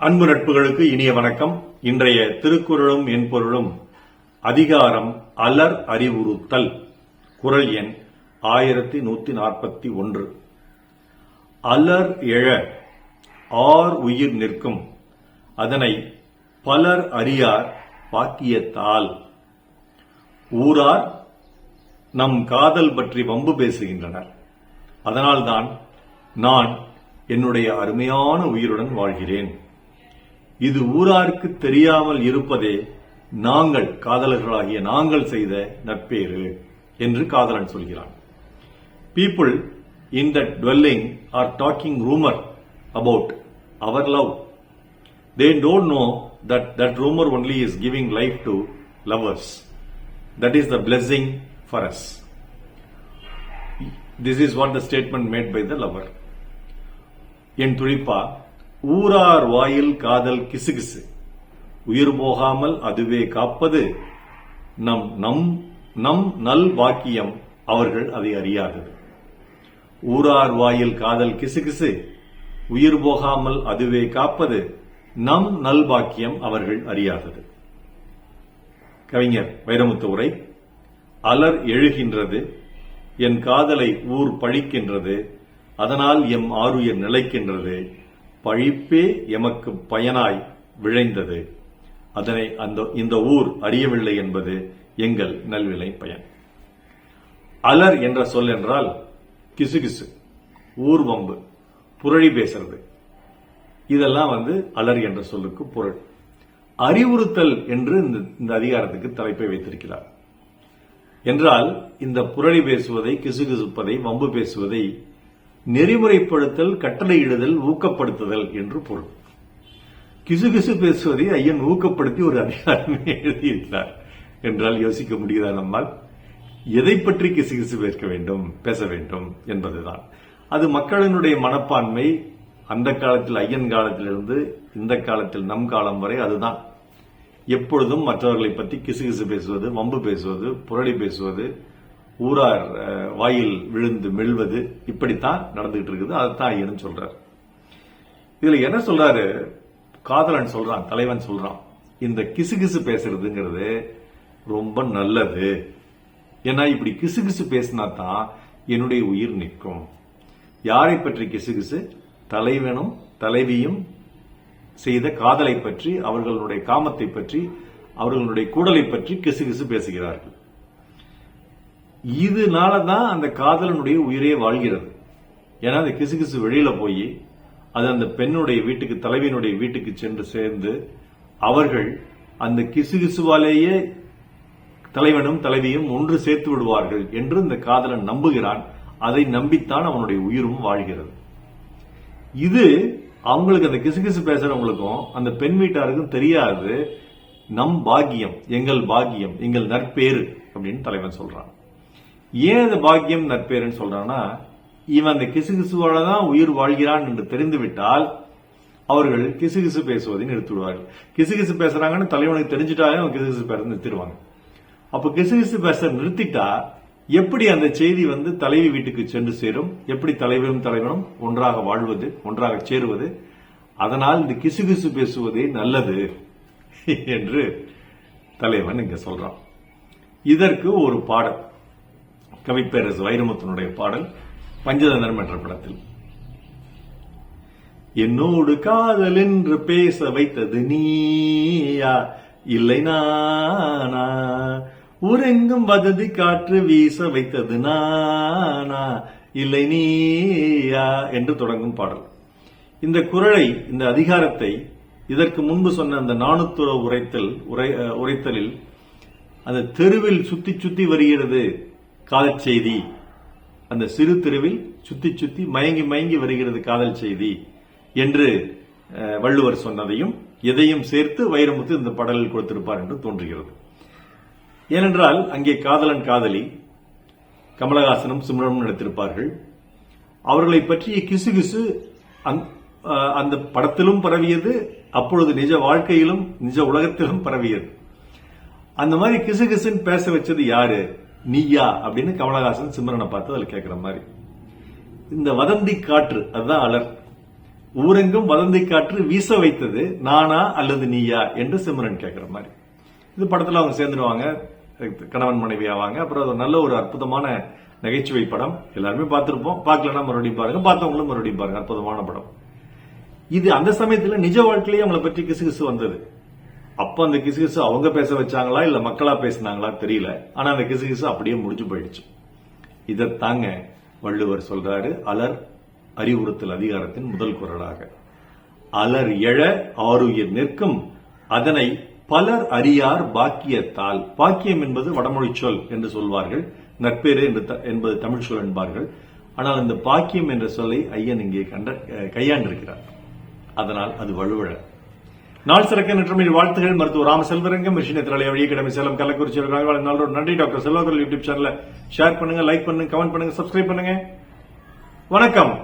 அன்பு நட்புகளுக்கு இனிய வணக்கம். இன்றைய திருக்குறளும் என் பொருளும் அதிகாரம் அலர் அறிவுறுத்தல். குரல் எண் ஆயிரத்தி நூத்தி நாற்பத்தி ஒன்று. அலர் எழ ஆர் உயிர் நிற்கும். அதனை பலர் அறியார் பாக்கியத்தால். ஊரார் நம் காதல் பற்றி வம்பு பேசுகின்றனர். அதனால்தான் நான் என்னுடைய அருமையான உயிருடன் வாழ்கிறேன். இது ஊராருக்கு தெரியாமல் இருப்பதே நாங்கள் காதலர்களாகிய நாங்கள் செய்த நட்பேறு என்று காதலன் சொல்கிறான். People in that dwelling are talking rumour about our love they don't know that that rumour only is giving life to lovers that is the blessing for us this is what the statement made by the lover என் துடிப்பா ஊரார் வாயில் காதல் கிசுகிசு. உயிர் போகாமல் அதுவே காப்பது நம் நம் நம் நல் வாக்கியம் அவர்கள் அதை அறியாதது. ஊரார் வாயில் காதல் கிசுகிசு உயிர் போகாமல் அதுவே காப்பது நம் நல் வாக்கியம் அவர்கள் அறியாதது. கவிஞர் வைரமுத்து உரை அலர் எழுகின்றது என் காதலை ஊர் பழிக்கின்றது அதனால் எம் ஆருயிர் நிலைக்கின்றது பழிப்பே எமக்கு பயனாய் விழைந்தது. அதனை அந்த இந்த ஊர் அறியவில்லை என்பது எங்கள் நல்விலை பயன். அலர் என்ற சொல் என்றால் கிசுகிசு ஊர்வம்பு புரளி பேசுறது. இதெல்லாம் வந்து அலர் என்ற சொல்லுக்கு பொருள். அறிவுறுத்தல் என்று இந்த- இந்த அதிகாரத்துக்கு தலைப்பை வைத்திருக்கிறார். என்றால் இந்த புரளி பேசுவதை கிசுகிசுப்பதை வம்பு பேசுவதை நெறிமுறைப்படுத்தல் கட்டளையிடுதல் ஊக்கப்படுத்துதல் என்று பொருள். கிசுகிசு பேசுவதை ஐயன் ஊக்கப்படுத்தி ஒரு அதிகாரமே எழுதியிருக்கிறார். என்றால் யோசிக்க முடியுதா நம்மால்? எதை பற்றி கிசுகிசு பேச வேண்டும் பேச வேண்டும் என்பதுதான். அது மக்களினுடைய மனப்பான்மை. அந்த காலத்தில் ஐயன் காலத்திலிருந்து இந்த காலத்தில் நம் காலம் வரை அதுதான். எப்பொழுதும் மற்றவர்களை பற்றி கிசுகிசு பேசுவது வம்பு பேசுவது புரளி பேசுவது ஊரார் வாயில் விழுந்து மெல்வது இப்படித்தான் நடந்துகிட்டு இருக்குது. அதைத்தான் ஐயனும் சொல்றாரு. இதுல என்ன சொல்றாரு? காதலன் சொல்றான் தலைவன் சொல்றான். இந்த கிசுகிசு பேசுறதுங்கிறது ரொம்ப நல்லது. ஏன்னா இப்படி கிசுகிசு பேசினா தான் என்னுடைய உயிர் நிற்கும். யாரை பற்றி கிசுகிசு? தலைவனும் தலைவியும் செய்த காதலை பற்றி அவர்களுடைய காமத்தை பற்றி அவர்களுடைய கூடலை பற்றி கிசுகிசு பேசுகிறார்கள். இதனால தான் அந்த காதலனுடைய உயிரே வாழ்கிறது. ஏன்னா அந்த கிசுகிசு வெளியில போய் அது அந்த பெண்ணுடைய வீட்டுக்கு தலைவியினுடைய வீட்டுக்கு சென்று சேர்ந்து அவர்கள் அந்த கிசுகிசுவாலேயே தலைவனும் தலைவியும் ஒன்று சேர்த்து விடுவார்கள் என்று இந்த காதலன் நம்புகிறான். அதை நம்பித்தான் அவனுடைய உயிரும் வாழ்கிறது. இது அவங்களுக்கு அந்த கிசுகிசு பேசுறவங்களுக்கும் அந்த பெண் வீட்டாருக்கும் தெரியாது. நம் பாக்கியம் எங்கள் பாக்கியம் எங்கள் நற்பேறு அப்படின்னு தலைவன் சொல்றான். ஏன் இது பாக்கியம் நற்பேருன்னு சொல்றான்னா இவன் அந்த கிசுகிசுவோட தான் உயிர் வாழ்கிறான் என்று தெரிந்துவிட்டால் அவர்கள் கிசுகிசு பேசுவதை நிறுத்திவிடுவார்கள். கிசுகிசு பேசுறாங்கன்னு தலைவனுக்கு தெரிஞ்சுட்டாலே அவன் கிசுகிசு பேச நிறுத்திடுவாங்க. அப்ப கிசுகிசு பேச நிறுத்திட்டா எப்படி அந்த செய்தி வந்து தலைவி வீட்டுக்கு சென்று சேரும்? எப்படி தலைவரும் தலைவனும் ஒன்றாக வாழ்வது ஒன்றாக சேருவது? அதனால் இந்த கிசுகிசு பேசுவதே நல்லது என்று தலைவன் இங்க சொல்றான். இதற்கு ஒரு பாடல். கவிப்பேரசு வைரமுத்தனுடைய பாடல் பஞ்சதந்திரம் என்ற படத்தில். என்னோடு காதல் என்று பேச வைத்தது நீயா? இல்லை நானா? உரெங்கும் வததி காற்று வீச வைத்தது நானா? இல்லை நீயா? என்று தொடங்கும் பாடல். இந்த குரலை இந்த அதிகாரத்தை இதற்கு முன்பு சொன்ன அந்த நாணுத்துவ உரைத்தல் உரை உரைத்தலில் அந்த தெருவில் சுத்தி சுத்தி வருகிறது. காதல் செய்தி. அந்த சிறு தெருவில் சுத்தி சுத்தி மயங்கி மயங்கி வருகிறது காதல் செய்தி என்று வள்ளுவர் சொன்னதையும் எதையும் சேர்த்து வைரமுத்து இந்த பாடலில் கொடுத்திருப்பார் என்று தோன்றுகிறது. ஏனென்றால் அங்கே காதலன் காதலி கமலஹாசனும் சிம்ரனும் நடித்திருப்பார்கள். அவர்களை பற்றிய கிசுகிசு அந்த- அந்த படத்திலும் பரவியது அப்பொழுது நிஜ வாழ்க்கையிலும் நிஜ உலகத்திலும் பரவியது. அந்த மாதிரி கிசுகிசுன்னு பேச வச்சது யாரு? நீயா அப்படின்னு கமலஹாசன் சிம்ரனை பார்த்து அதில் கேட்குற மாதிரி. இந்த வதந்தி காற்று அதுதான் அலர். ஊரெங்கும் வதந்தி காற்று வீச வைத்தது நானா அல்லது நீயா என்று சிம்ரன் கேட்குற மாதிரி. இது படத்தில் அவங்க சேர்ந்துருவாங்க கணவன் மனைவி ஆவாங்க. அப்புறம் அது நல்ல ஒரு அற்புதமான நகைச்சுவை படம். எல்லாருமே பார்த்துருப்போம். பார்க்கலன்னா மறுபடியும் பாருங்க. பார்த்தவங்களும் மறுபடியும் பாருங்க. அற்புதமான படம். இது அந்த சமயத்தில் நிஜ வாழ்க்கையிலேயே அவங்களை பற்றி கிசுகிசு வந்தது. அப்ப அந்த கிசுகிசு அவங்க பேச வச்சாங்களா இல்ல மக்களா பேசினாங்களா தெரியல. ஆனா அந்த கிசுகிசு அப்படியே முடிஞ்சு போயிடுச்சு. இதைத்தாங்க வள்ளுவர் சொல்றாரு அலர் அறிவுறுத்தல் அதிகாரத்தின் முதல் குரலாக. அலர் எழ ஆருயிர் நிற்கும். அதனை பலர் அறியார் பாக்கியத்தால். பாக்கியம் என்பது வடமொழி சொல் என்று சொல்வார்கள். நட்பேறு என்று என்பது தமிழ் சொல் என்பார்கள். ஆனால் இந்த பாக்கியம் என்ற சொல்லை ஐயன் இங்கே கண்ட கையாண்டிருக்கிறார். அதனால் அது வலுவழ நாள் சிறக்க நற்றமிழ் வாழ்த்துகள் மருத்துவர் ராம செல்வரங்கம் மிஷினை திரளைய வழி கிடமை சேலம் கள்ளக்குறிச்சி நாளோட நன்றி. டாக்டர் செல்வகர் யூடியூப் சேனலை ஷேர் பண்ணுங்க லைக் பண்ணுங்க கமெண்ட் பண்ணுங்க சப்ஸ்கிரைப் பண்ணுங்க. வணக்கம்.